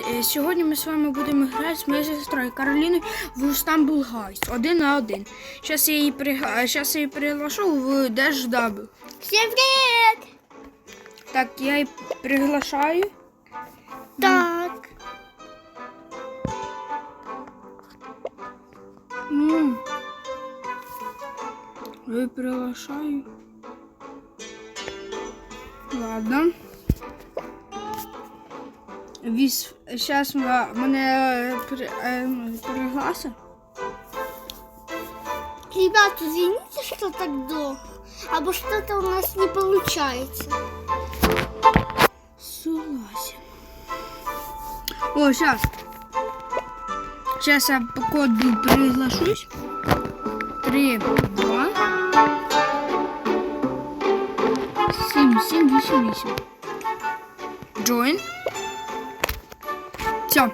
Е, Сьогодні ми з вами будемо грати з моєю сестрою Кароліною в Istanbul Heist. Один на один. Зараз я її пригла... Щас я її приглашу в Double. Всем привет! Так, я її приглашаю. Так. Ну, я приглашаю. Ладно. Віс... Зараз мене при... е. Ребята, извините, что так долго. Або что-то у нас не получается. Согласен. О, сейчас. Сейчас я по коду приглашусь. Три, два, семь, семь, восемь, восемь. Join. Все.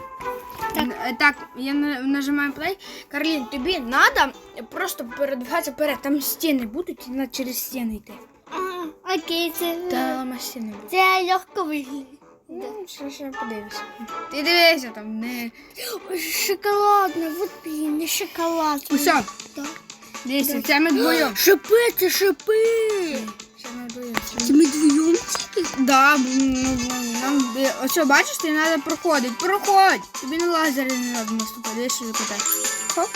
Так. так, я нажимаю play. Карлін, тобі треба просто передвигатися вперед. Там стіни будуть, і треба через стіни йти. Окей, це, Там стіни будуть. це легко виглядає. Ну, ще, ще подивися. Ти дивися там, не. Ой, Шоколадно, вот блин, не шоколад. Усе, Да. дивися, це ми двоєм. Шипи, це шипи. Це ми двоєм. Да, ну, нам би- ось бачиш, ти треба проходити. Проходь! Тобі на лазері не треба наступати. Дивись, що коте. Хоп.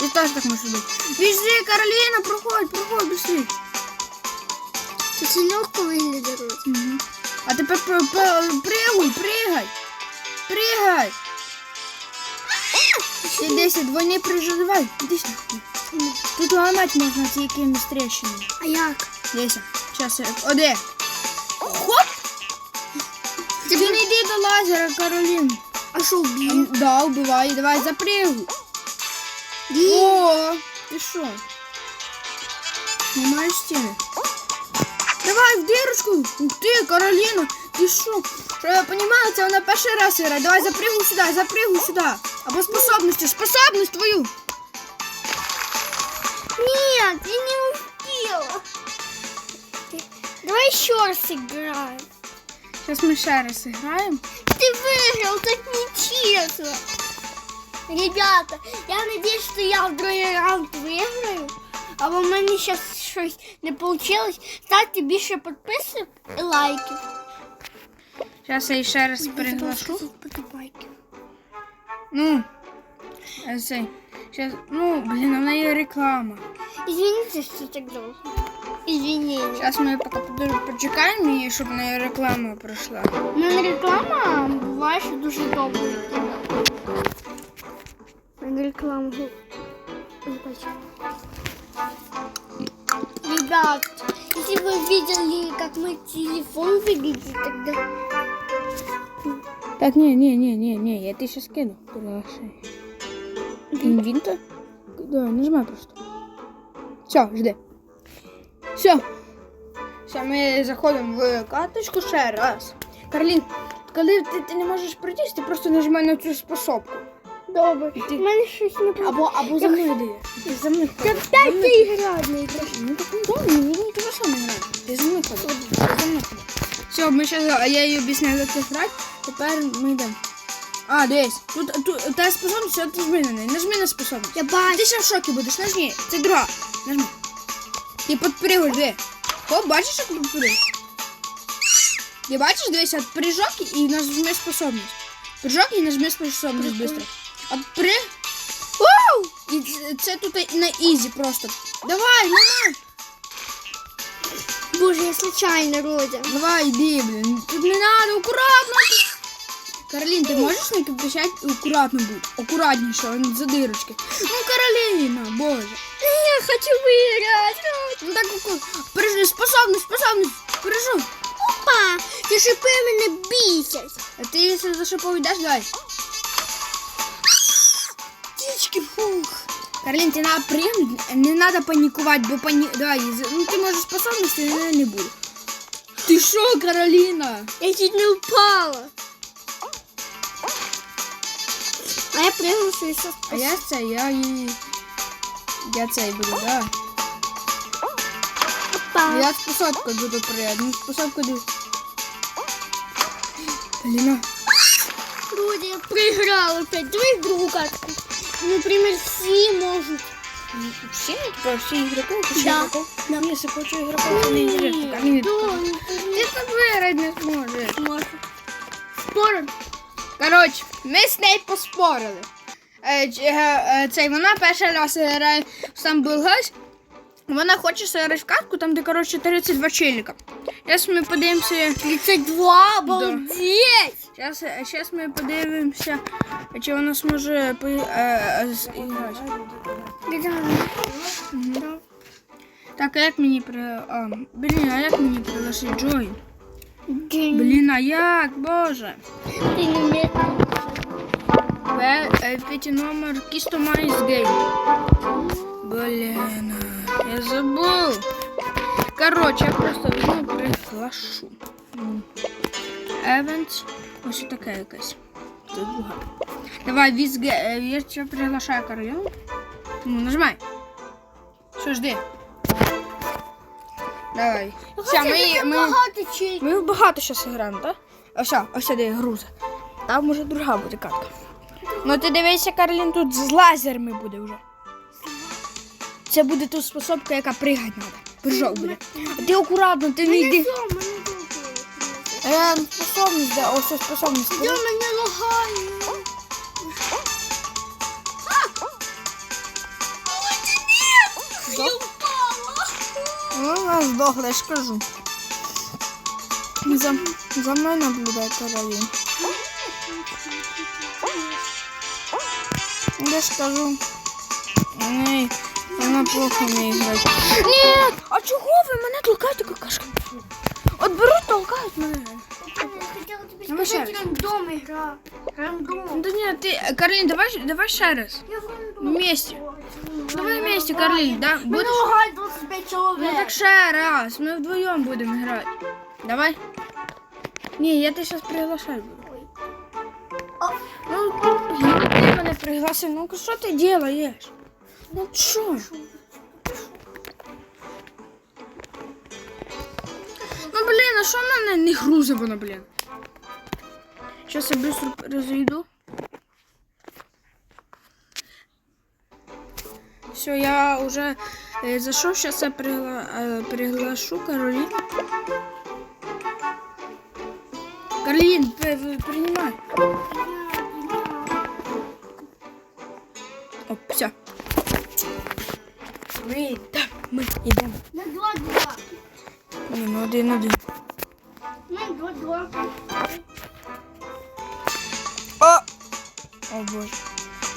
І теж так може бути. Біжи, Кароліна, проходь, проходь, біжи. Це легко виглядає. Угу. А тепер при- при- пригуй, пригай. Пригай. Ти десять, двойний прижи, давай. Іди сюди. Тут ламати можна ці якимись трещинами. А як? Десять. Зараз я... Оде. Хоп! Ти не йди до лазера, Каролін. А що вбив? Да, убивай, давай, запригуй. О, ти що? Немає стіни. Давай в дирочку. Ух ти, Кароліна, ти що? Що я розумію, це вона перший раз грає. Давай запригуй сюди, запригуй сюди. Або способності, способність твою. Нет, я не успела. Ты- Давай еще раз играем. Зараз ми ще раз граємо. Ты выиграл, так нечестно. Ребята, я надеюсь, что я в другой раунд выиграю. А у мене сейчас щось не получилось. Ставьте більше підписок і лайків. Зараз я її ще раз приглашу. Подобайки. Ну, е, цей. Сейчас, ну, блін, у неї реклама. Извините, що так довго. Извинения. Зараз ми поки подож- почекаємо її, щоб в неї реклама пройшла. У мене реклама буває, що дуже довго. йде. У мене реклама. бу- Вибачте. Ребят, если вы видели, как мой телефон выглядит, тогда... Так, ні, ні, ні, ні, ні, я ти ще скину. Приглашай. Він він то? Да, нажимай просто. Все, жди. Все. Все, ми заходимо в карточку ще раз. Карлін, коли ти, ти не можеш пройти, ти просто нажимай на цю способку. Добре. Ти- У мене щось не. Або, або за мною даєш. Ти за мною Та ходиш. дай ти іграти не. Ну так ну да, ну він тебе сам не грає. Ти за мною ходиш. Ти за мною ходиш. Все, ми зараз, я їй об'ясняю, як це грати. Тепер ми йдемо. А, дивись, тут, тут та способність, от нажми на неї. Нажми на способність. Я бачу. Ти ще в шокі будеш, нажми. Це друга. Нажми. І підпригуй, диви. Хоп, бачиш, як підпригуй? Ти бачиш, дивись, от прыжок і нажми способність. Прыжок і нажми способність Прикольно. швидко. От при... Вау! І це, це тут на ізі просто. Давай, ламай. Боже, я случайно, Родя. Давай, иди, блин. Тут не надо, аккуратно. Каролин, ты можешь не кричать аккуратно будь? Аккуратнейше, он за дырочки. Ну, Каролина, боже. Я хочу выиграть. Ну так, прыжи, способность, способность. Прыжу. Опа, Ты шипи мене бісять. А ты если за шипові даш, давай. Птички, фух. Карлін, ти треба пригнути, не надо паниковать, бы пани, Давай, ну ты можешь можеш способності, але не буде. Ты що, Каролина? Я чуть не упала. А я пригнувся что еще? А я це, я и. Я цей буду, да. Опа. Я способку буду прыгать. Ну, способку буду. Блин, а. вот опять. Давай другую картку. Например, все могут. Всі, типа, всі ігроки, всі Да. ігроки? Да. Ні, хочу ігроків, це не. Да, Ти тут виграти не. Можно. Спорим? Коротше, ми з нею поспорили. Е, е, е, цей, вона перший раз грає в сам Булгас. Вона хоче зіграти в катку, там, де, коротше, 32 челіка. Зараз ми подивимося. 32, обалдеть! Зараз, зараз ми подивимося, чи вона зможе зіграти. Мгм. Так, а як мені при... А, блін, а як мені пригласити Джой? Блин, Блін, а як, боже? ты не Пе- е, номер Customize Game. Блін, я забув. Коротше, я просто візьму приглашу. Events. Ось таке якесь. Давай, візге. е, Я тебе приглашаю Кароліну. Ну, нажимай. Що жди? Давай. Все, ми, ми, багато ми багато зараз граємо, так? Ось, ось де груза. Там може друга буде катка. Ну ти дивися, Карлін, тут з лазерами буде вже. Це буде ту способка, яка пригати треба. Прыжок буде. А ти акуратно, ти не йди. Е, способність, да, ось ось способність. Я мене. Я впала. Ну, вона здохла, я ж кажу. За, за мною наблюдай, Каролін. Я ж кажу. Ей, вона плохо вміє грати. Ні! А чого ви мене толкаєте, какашка? От беруть, толкають мене. Хотела тебе Давай сказать, ще раз. рандом игра. Рандом. Да ні, ти, Каролін, давай, давай ще раз. Я в рандом. Вместе. Давай вместе, Карлін, да? Мене Будеш? лагає 25 чоловік. Ну так ще раз, ми вдвоєм будемо грати. Давай. Ні, я тебе зараз приглашаю буду. Ну, ти мене пригласив, ну що ти робиш? Ну що? Ну блін, а що мене не грузить воно, блін? Зараз я швидко розійду. Все, я уже э, зашел, сейчас я пригла... э, приглашу Каролину. Каролин, принимай. О, все. Мы, да, мы идем. На 2-2. Не, ну один, один. На 2-2. О! О боже.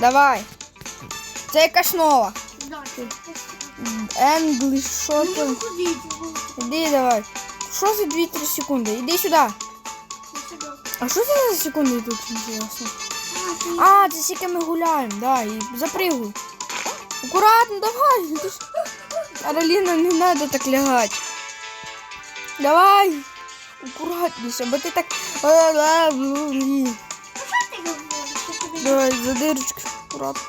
Давай. Це якась нова. Да. English, що Ну, там? ходіть. Іди давай. Що за 2-3 секунди? Іди сюди. А що це за секунди тут інтересно? А, це скільки ми гуляємо, да, і запригуй. Акуратно, давай. Кароліна, не треба так лягати. Давай. Акуратніше, бо ти так. Давай, за дирочку. Акуратно.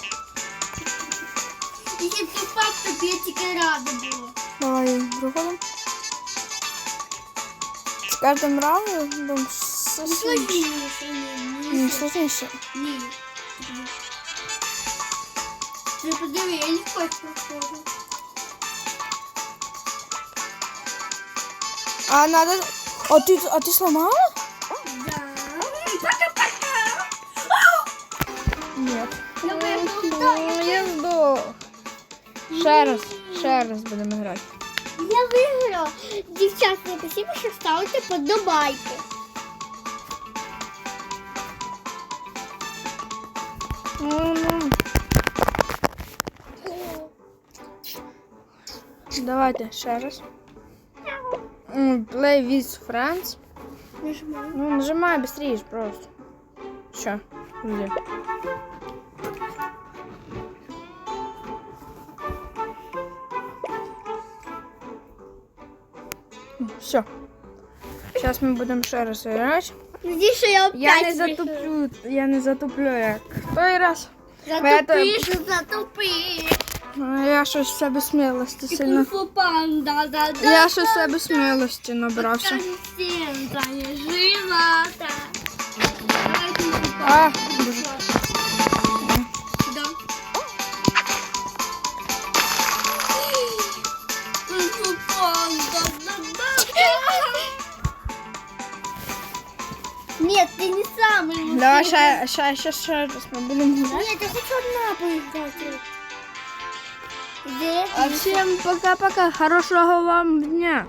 Якщо б ти впав, то б я тільки рада була. Давай, проходимо. З кожним раундом все Ну, сложніше. сложніше, ні. Ні, сложніше. Ні. Ти подиви, я не хочу. А надо... А ти, а ти сломала? Да. Пока-пока. Нет. Давай, болтай. Я здох. Ще раз, ще раз будемо грати. Я виграла. Дівчатка, спасибо, що ставите подобайки. Давайте ще раз. Play with friends. Нажимаю. Ну, нажимай быстрее просто. Все, где? Все. Сейчас мы будем ще раз грати. Здесь що я опять Я не виграла. затуплю, я не затуплю як той раз. Затупиш, затупиш. Ну, Я щось в себе смілості І сильно. кунг-фу панда, да, да. Я щось в себе смілості набрався. Всем, не жива, так. Давай, кунг-фу панда. А, Боже. Ты не самый. Давай сейчас, сейчас, сейчас ще будем ми. Нет, я хочу одна поиграть. А всем пока-пока. хорошего вам дня.